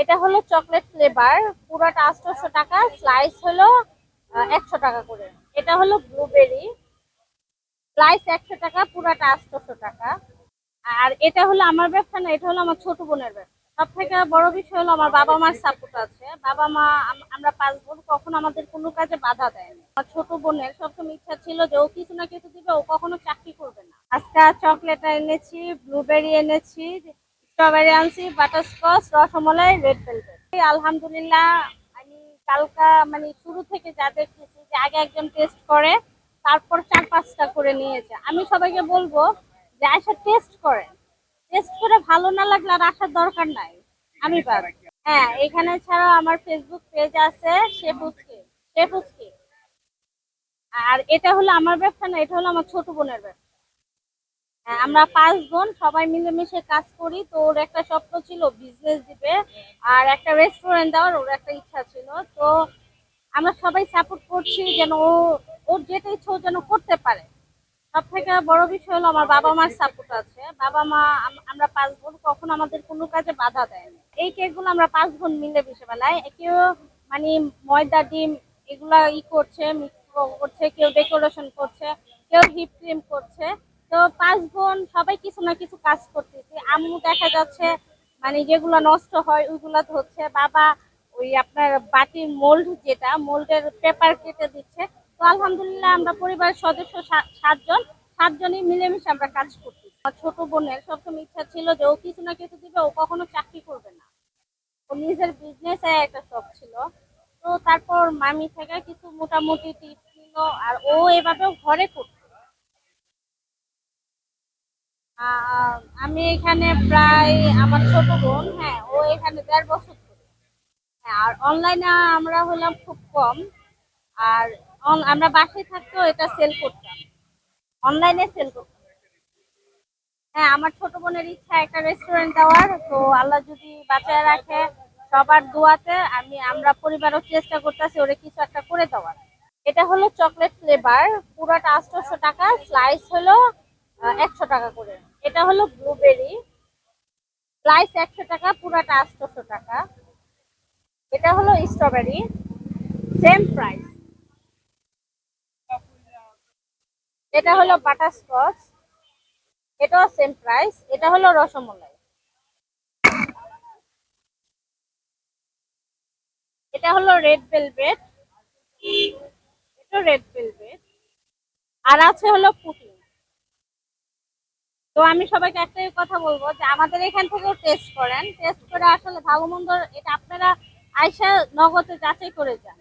এটা হলো chocolate flavour পুরোটা আটশোশো টাকা, স্লাইস হলো একশো টাকা করে। এটা হলো ব্লুবেরি, স্লাইস একশো টাকা, পুরাটা আটশোশো টাকা। আর এটা হলো আমার ব্যবসা না, এটা হলো আমার ছোট বোনের ব্যবসা। সব থেকে বড় বিষয় হলো আমার বাবা মার সাপোর্ট আছে। বাবা মা আমরা পাঁচ বোন, কখনো আমাদের কোনো কাজে বাধা দেয়নি আমার ছোট বোনের সবসময় ইচ্ছা ছিল যে ও কিছু না কিছু দিবে, ও কখনো চাকরি করবে না। আজকে চকলেট এনেছি, ব্লুবেরি এনেছি স্ট্রবেরি আনছি বাটারস্কচ রসমলাই রেড ভেলভেট আলহামদুলিল্লাহ আমি কালকা মানে শুরু থেকে যা দেখতেছি যে আগে একজন টেস্ট করে তারপর চার পাঁচটা করে নিয়েছে। আমি সবাইকে বলব যে আয়সা টেস্ট করে। টেস্ট করে ভালো না লাগলে আর আসার দরকার নাই। আমি পার হ্যাঁ এখানে ছাড়াও আমার ফেসবুক পেজ আছে শেফুসকে শেফুসকে আর এটা হলো আমার ব্যবসা না এটা হলো আমার ছোট বোনের ব্যবসা। আমরা পাঁচ বোন সবাই মিলেমিশে কাজ করি। তো ওর একটা স্বপ্ন ছিল বিজনেস দিবে। আর একটা রেস্টুরেন্ট দেওয়ার ওর একটা ইচ্ছা ছিল। তো আমরা সবাই সাপোর্ট করছি যেন ও, ওর যেটা ইচ্ছা ও যেন করতে পারে। সব থেকে বড় বিষয় হলো আমার বাবা মার সাপোর্ট আছে। বাবা মা আমরা পাঁচ বোন কখনো আমাদের কোনো কাজে বাধা দেয়নি এই কেকগুলো আমরা পাঁচ বোন মিলে মিশে বেলায় কেউ মানে ময়দা, ডিম এগুলা ই করছে মিক্স করছে, কেউ ডেকোরেশন করছে, কেউ হিপ ক্রিম করছে। তো পাঁচ বোন সবাই কিছু না কিছু কাজ করতেছি। আম্মু দেখা যাচ্ছে মানে যেগুলো নষ্ট হয়, ওইগুলা ধরছে বাবা ওই আপনার বাটির মোল্ড যেটা মোল্ডের পেপার কেটে দিচ্ছে। তো আলহামদুলিল্লাহ আমরা পরিবারের সদস্য সাতজন, সাতজনই মিলেমিশে আমরা কাজ করছি আমার ছোট বোনের সবসময় ইচ্ছা ছিল যে ও কিছু না কিছু দিবে, ও কখনো চাকরি করবে না। ও নিজের বিজনেস একটা শখ ছিল। তো তারপর মামি থেকে কিছু মোটামুটি টিপস নিল, আর ও এভাবেও ঘরে করতো। আমি এখানে প্রায় আমার ছোট বোন হ্যাঁ ও এখানে দেড় বছর ধরে। হ্যাঁ আর অনলাইনে আমরা হলাম খুব কম। আর আমরা বাসায় থাকতেও এটা সেল করতাম। অনলাইনে সেল করতাম। হ্যাঁ আমার ছোট বোনের ইচ্ছা একটা রেস্টুরেন্ট দেওয়ার, তো আল্লাহ যদি বাঁচায় রাখে সবার দোয়াতে, আমি, আমরা পরিবারও চেষ্টা করতেছি ওরে কিছু একটা করে দেওয়ার। এটা হলো চকলেট ফ্লেভার পুরোটা আটশোশো টাকা স্লাইস হলো একশো টাকা করে। এটা হলো ব্লুবেরি প্রাইস একশো টাকা, পুরোটা আটশোশো টাকা। এটা হলো স্ট্রবেরি সেম প্রাইস এটা হলো বাটারস্কচ এটাও সেম প্রাইস এটা হলো রসমলাই। এটা হলো রেড ভেলভেট এটা রেড ভেলভেট আর আছে হলো পুটিং। তো আমি সবাইকে একটাই কথা বলব যে আমাদের এখান থেকেও টেস্ট করেন। টেস্ট করে আসলে ভালো মন্দ এটা আপনারা আয়সা নগদে যাচাই করে যান।